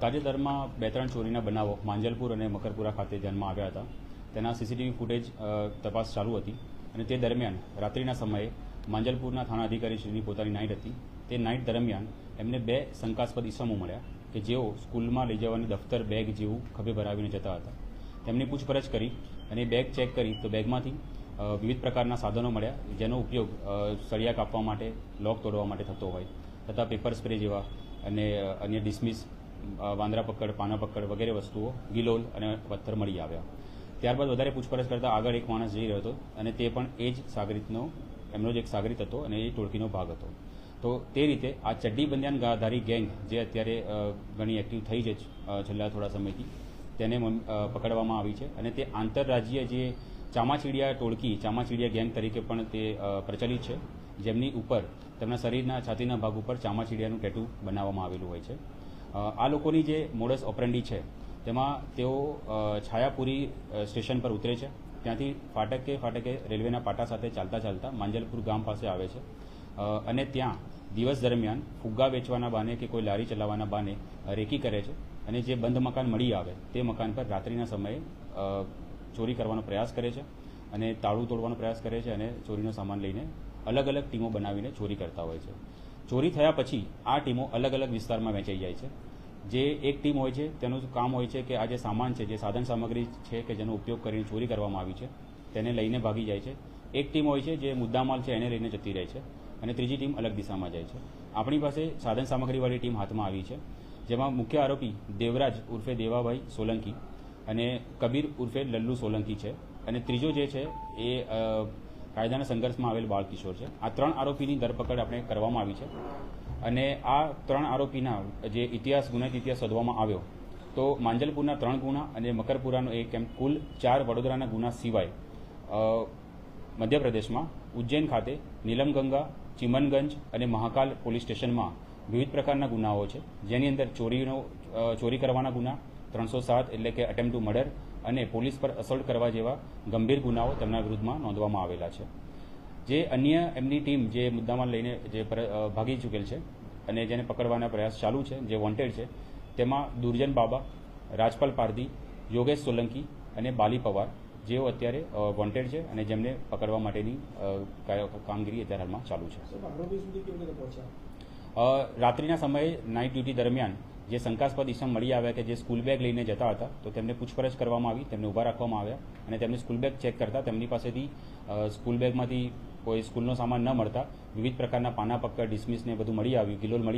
તાજેતરમાં બે ત્રણ ચોરીના બનાવો માંજલપુર અને મકરપુરા ખાતે ધ્યાનમાં આવ્યા હતા. તેના સીસીટીવી ફૂટેજ તપાસ ચાલુ હતી અને તે દરમિયાન રાત્રિના સમયે માંજલપુરના થાણા અધિકારીશ્રીની પોતાની નાઇટ હતી. તે નાઇટ દરમિયાન એમને બે શંકાસ્પદ ઇસમો મળ્યા કે જેઓ સ્કૂલમાં લઈ જવાની દફતર બેગ જેવું ખભે ભરાવીને જતા હતા. તેમની પૂછપરછ કરી અને બેગ ચેક કરી તો બેગમાંથી વિવિધ પ્રકારના સાધનો મળ્યા જેનો ઉપયોગ સળિયા કાપવા માટે, લોક તોડવા માટે થતો હોય. તથા પેપર સ્પ્રે જેવા અને અન્ય ડિસમિસ વાંદરા પકડ, પાના પકડ વગેરે વસ્તુઓ, ગિલોલ અને પથ્થર મળી આવ્યા. ત્યારબાદ વધારે પૂછપરછ કરતા આગળ એક માણસ જઈ રહ્યો હતો અને તે પણ એ જ સાગરીતનો, એમનો જ એક સાગરીત હતો અને એ ટોળકીનો ભાગ હતો. તો તે રીતે આ ચડ્ડી બંધ્યાન ગાધારી ગેંગ જે અત્યારે ઘણી એક્ટિવ થઈ છે છેલ્લા થોડા સમયથી, તેને પકડવામાં આવી છે અને તે આંતરરાજ્ય જે ચામાચીડિયા ટોળકી, ચામાચીડિયા ગેંગ તરીકે પણ તે પ્રચલિત છે. જેમની ઉપર તેમના શરીરના છાતીના ભાગ ઉપર ચામાચીડિયાનું ટેટુ બનાવવામાં આવેલું હોય છે. આ લોકોની જે મોડસ ઓપરેન્ડી છે, તેમાં તેઓ છાયાપુરી સ્ટેશન પર ઉતરે છે. ત્યાંથી ફાટકે ફાટકે રેલવેના પાટા સાથે ચાલતા ચાલતા માંજલપુર ગામ પાસે આવે છે. અને ત્યાં દિવસ દરમિયાન ફુગ્ગા વેચવાના બાને કે કોઈ લારી ચલાવવાના બાને રેકી કરે છે. અને જે બંધ મકાન મળી આવે, તે મકાન પર રાત્રિના સમયે ચોરી કરવાનો પ્રયાસ કરે છે અને તાળું તોડવાનો પ્રયાસ કરે છે અને ચોરીનો સામાન લઈને અલગ અલગ ટીમો બનાવીને ચોરી કરતા હોય છે. ચોરી થયા પછી આ ટીમો અલગ અલગ વિસ્તારમાં વહેંચાઈ જાય છે. જે એક ટીમ હોય છે, તેનું કામ હોય છે કે આ જે સામાન છે, જે સાધન સામગ્રી છે કે જેનો ઉપયોગ કરીને ચોરી કરવામાં આવી છે, તેને લઈને ભાગી જાય છે. એક ટીમ હોય છે, જે મુદ્દામાલ છે, એને લઈને જતી રહે છે અને ત્રીજી ટીમ અલગ દિશામાં જાય છે. આપણી પાસે સાધન સામગ્રીવાળી ટીમ હાથમાં આવી છે, જેમાં મુખ્ય આરોપી દેવરાજ ઉર્ફે દેવાભાઈ સોલંકી અને કબીર ઉર્ફે લલ્લુ સોલંકી છે. અને ત્રીજો જે છે, એ કાયદાના સંઘર્ષમાં આવેલ બાળકિશોર છે. આ ત્રણ આરોપીની ધરપકડ આપણે કરવામાં આવી છે. અને આ ત્રણ આરોપીના જે ઇતિહાસ ગુનાહિત ઇતિહાસ શોધવામાં આવ્યો, તો માંજલપુરના ત્રણ ગુના અને મકરપુરાનો એક એમ કુલ ચાર વડોદરાના ગુના સિવાય મધ્યપ્રદેશમાં ઉજ્જૈન ખાતે નીલમગંગા, ચિમનગંજ અને મહાકાલ પોલીસ સ્ટેશનમાં વિવિધ પ્રકારના ગુનાઓ છે. જેની અંદર ચોરીનો ચોરી કરવાના ગુના ત્રણસો સાત એટલે કે અટેમ્પ ટુ મર્ડર અને પોલીસ પર અસોલ્ટ કરવા જેવા ગંભીર ગુનાઓ તેમના વિરુદ્ધમાં નોંધવામાં આવેલા છે. જે અન્ય એમની ટીમ જે મુદ્દામાં લઈને જે ભાગી ચૂકેલ છે અને જેને પકડવાના પ્રયાસ ચાલુ છે જે વોન્ટેડ છે તેમાં દુર્જન બાબા રાજપાલ પારધી યોગેશ સોલંકી અને બાલી પવાર જેઓ અત્યારે વોન્ટેડ છે અને જેમને પકડવા માટેની કામગીરી અત્યારે હાલમાં ચાલુ છે. રાત્રિના સમયે નાઇટ ડ્યુટી દરમિયાન જે શંકાસ્પદ ઇસમ મળી આવ્યા કે જે સ્કૂલ બેગ લઈને જતા હતા, તો તેમને પૂછપરછ કરવામાં આવી, તેમને ઊભા રાખવામાં આવ્યા અને તેમની સ્કૂલ બેગ ચેક કરતા તેમની પાસેથી સ્કૂલ બેગમાંથી કોઈ સ્કૂલનો સામાન ન મળતા વિવિધ પ્રકારના પાના પક્કર ડિસમિસ ને બધું મળી આવ્યું, ગિલોલ મળી